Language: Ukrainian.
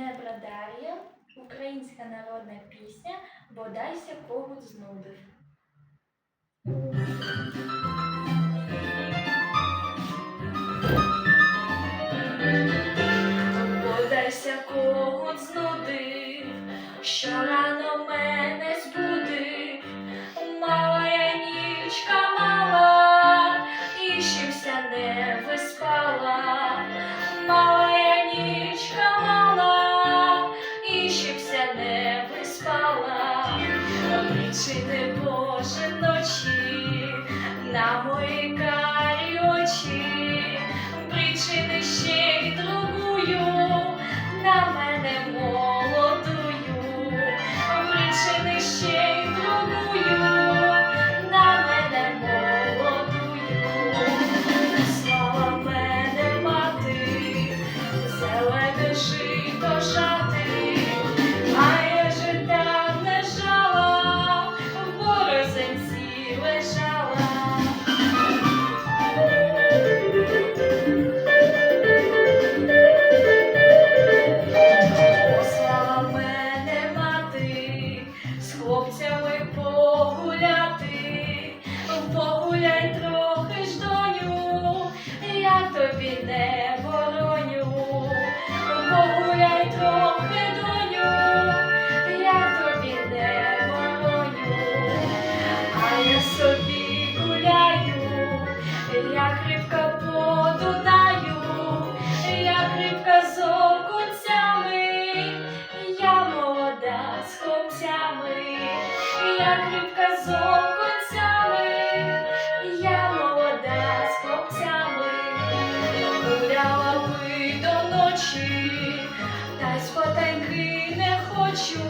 Небра Дар'я, українська народна пісня Бодайся когут знудив. Бодайся когут знудив, що рано мене збудив. Причини Боже ночі на мої хлопцями погуляти, погуляй трохи ж доню, я тобі не як з окунцями, я молода з хлопцями, гуляла би до ночі, та й спотайки не хочу,